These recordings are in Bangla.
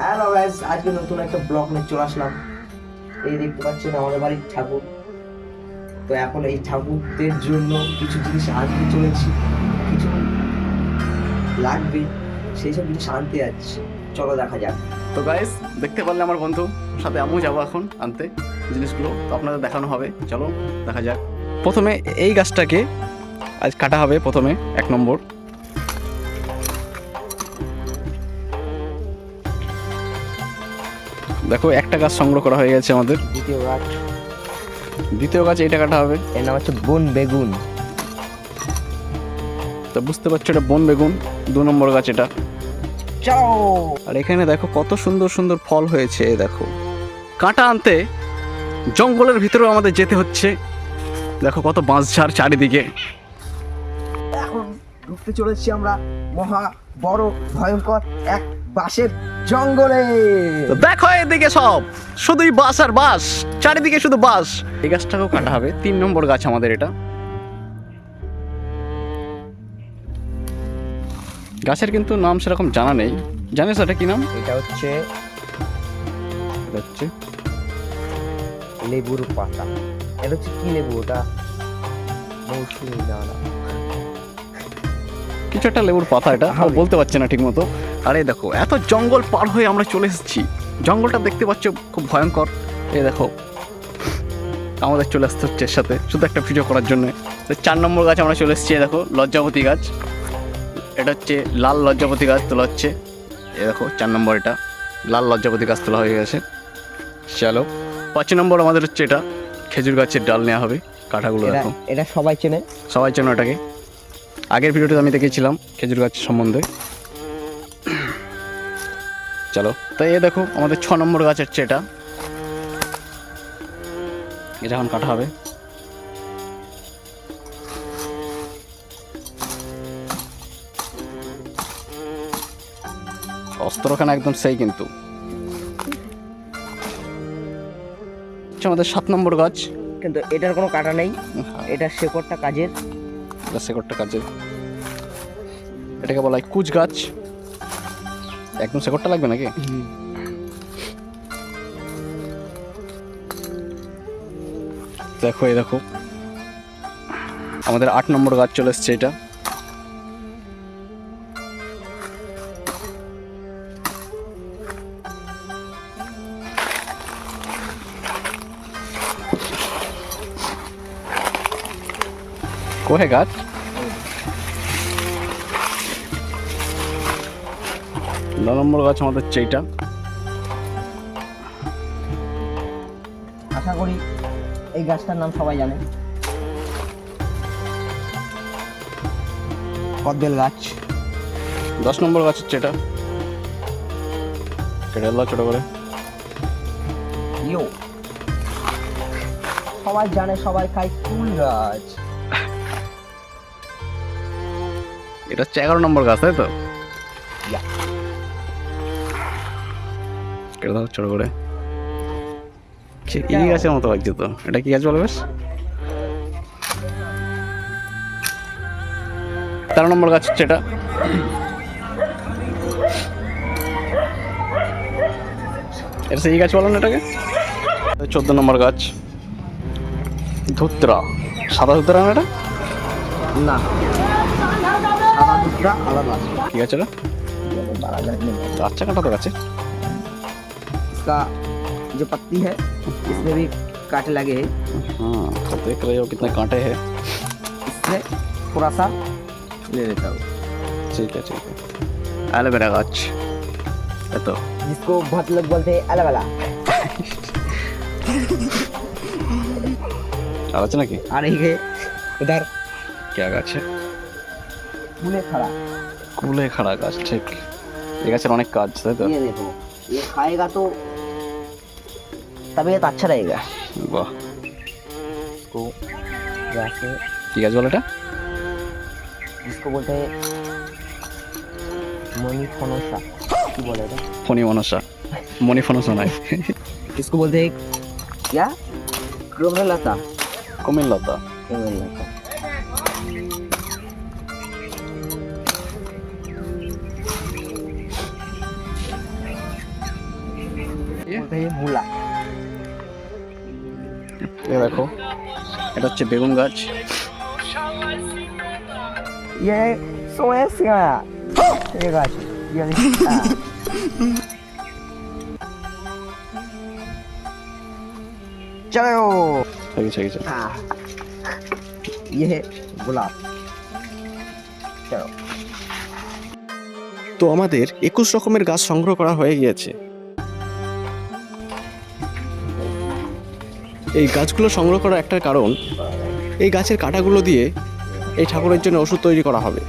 হ্যালো গাইস আজকে নতুন একটা ব্লগ নিয়ে চলে আসলাম। এই দেখতে পাচ্ছেন আমাদের বাড়ির ঠাকুর। তো এখন এই ঠাকুরদের জন্য কিছু জিনিস আনতে চলেছি। কিছু লাগবে, সেই সব জিনিস আনতে যাচ্ছি। চলো দেখা যাক। তো গাইস দেখতে পারলে আমার বন্ধু, সাথে আমিও যাব এখন আনতে জিনিসগুলো। তো আপনাদের দেখানো হবে। চলো দেখা যাক। প্রথমে এই গাছটাকে আজ কাটা হবে, প্রথমে এক নম্বর। দেখো একটা গাছ সংগ্রহ করা হয়ে গেছে আমাদের। দ্বিতীয় গাছ। দ্বিতীয় গাছ এইটা কাটা হবে। এর নাম হচ্ছে বন বেগুন। তো বুঝতে পারছ এটা বন বেগুন দু নম্বর গাছ এটা। চাও। আর এখানে দেখো কত সুন্দর সুন্দর ফল হয়েছে এই দেখো। কাঁটা আনতে জঙ্গলের ভিতরেও আমাদের যেতে হচ্ছে। দেখো কত বাঁশঝাড় চারিদিকে। এখন ঢুকতে চলেছি আমরা মহা বড় ভয়ঙ্কর এক বাঁশের জঙ্গলে। তো দেখো এদিকে সব। শুধুই বাস আর বাস চারিদিকে শুধু বাস এই গাছটাকেও কাটা হবে। তিন নম্বর গাছ আমাদের এটা। গাছের কিন্তু নাম সেরকম জানা নেই। জানিস এটা কি নাম? এটা হচ্ছে এটা হচ্ছে? লেবুর পাতা। এটা হচ্ছে কি লেবু ওটা? মৌসুমি না না কিছু একটা লেবুর পাতা এটা হবে। বলতে পারছে না ঠিক মতো আরে দেখো এত জঙ্গল পার হয়ে আমরা চলে এসেছি। জঙ্গলটা দেখতে পাচ্ছ খুব ভয়ঙ্কর। এই দেখো আমাদের চলে আসতে হচ্ছে এর সাথে শুধু একটা ভিডিও করার জন্য। চার নম্বর গাছ আমরা চলে এসেছি দেখো লজ্জাপতি গাছ। এটা হচ্ছে লাল লজ্জাপতি গাছ তোলা হচ্ছে। এ দেখো চার নম্বর এটা লাল লজ্জাপতি গাছ তোলা হয়ে গেছে। চলো পাঁচ নম্বর আমাদের হচ্ছে এটা খেজুর গাছের ডাল নেওয়া হবে কাঠাগুলো এটা এটা সবাই চেনে। সবাই চেনো এটাকে আগের ভিডিওতে আমি দেখেছিলাম খেজুর গাছ সম্বন্ধে। চলো। তাই এ দেখো আমাদের ছ নম্বর গাছ হচ্ছে এটা এটা এখন কাটা হবে। অস্ত্রখানা একদম সেই কিন্তু। আমাদের সাত নম্বর গাছ। কিন্তু এটার কোনো কাটা নেই। এটা শেকড়টা কাজের। শেকড়টা কাজে এটাকে বলা হয় কুচ গাছ একদম শেকড়টা লাগবে নাকি? দেখো, এই দেখো। আমাদের আট নম্বর গাছ চলে এসছে এটা। গাছ। ন নম্বর গাছ আমাদের হচ্ছে এইটা আশা করি এই গাছটার নাম সবাই জানে। কদবেল গাছ। দশ নম্বর গাছ হচ্ছে এটা। কেটে ছোটো করে। ইয়ো। সবাই জানে সবাই খায় কুল গাছ। এটা হচ্ছে এগারো নম্বর গাছ তাই তো. কেটে দাও ছোটো করে। কি গাছের মতো লাগছে তো। এটা কি গাছ বলো বেশ? তেরো নম্বর গাছ হচ্ছে এটা। এটা সেই গাছ বলো না এটাকে? চোদ্দ নম্বর গাছ। ধুত্রা। সাদা ধুত্রা না এটা? না। সাদা দুধটা আলাদা কি গাছ এটা बड़ा जाने में। আচ্ছা কাটা তো গাছে इसका जो पत्ती है इसमें भी कांटे लगे हैं हाँ तो देख रहे हो कितने कांटे हैं इससे थोड़ा सा ले लेता हूँ ठीक है ठीक है एलोवेरा गाछ ये तो जिसको बहुत लोग बोलते हैं अलग अलग আর আছে নাকি आ रही है उधर কে গাছ फूले खड़ा কুলে খাড়া গাছ ঠিক এই গাছের অনেক কাজ তাই তো ये देखो ये खाएगा तो तबीयत अच्छा रहेगा বাহ इसको जैसे কি গাছ বলে এটা जिसको बोलते हैं मनी फनोसा की बोले था ফণি মনসা মণি ফনসা নাই इसको बोलते हैं क्या क्रोमलता কুমিল্লতা क्रोमलता বলতে হয় মূলা এ দেখো এটা হচ্ছে বেগুন গাছ ইয়ে সময় সিঙ্গা ঠিক আছে ইয়ে চলো ঠিক আছে ঠিক আছে हाँ ये है गुलाब चलो তো আমাদের একুশ রকমের গাছ সংগ্রহ করা হয়ে গিয়েছে এই গাছগুলো সংগ্রহ করার একটা কারণ, এই গাছের কাঁটাগুলো দিয়ে এই ঠাকুরের জন্য ওষুধ তৈরি করা হবে।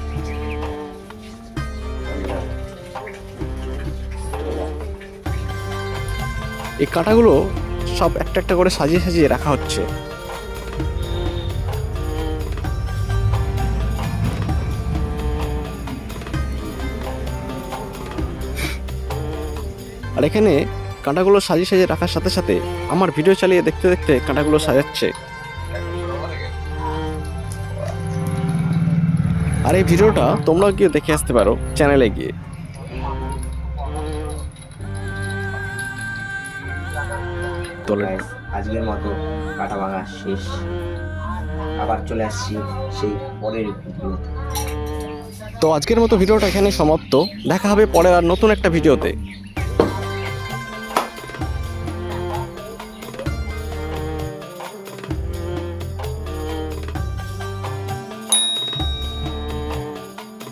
এই কাঁটাগুলো সব একটা একটা করে সাজিয়ে সাজিয়ে রাখা হচ্ছে। আর এখানে কাঁটাগুলো সাজিয়ে সাজিয়ে রাখার সাথে সাথে আমার ভিডিও চালিয়ে দেখতে দেখতে কাঁটাগুলো সাজাচ্ছে। আর এই ভিডিওটা তোমরাও গিয়ে দেখে আসতে পারো চ্যানেলে গিয়ে। তোলে আজকের মতো কাটা ভাঙা শেষ। আবার চলে আসছি সেই পরের ভিডিওতে। তো আজকের মতো ভিডিওটা এখানে সমাপ্ত। দেখা হবে পরে আর নতুন একটা ভিডিওতে।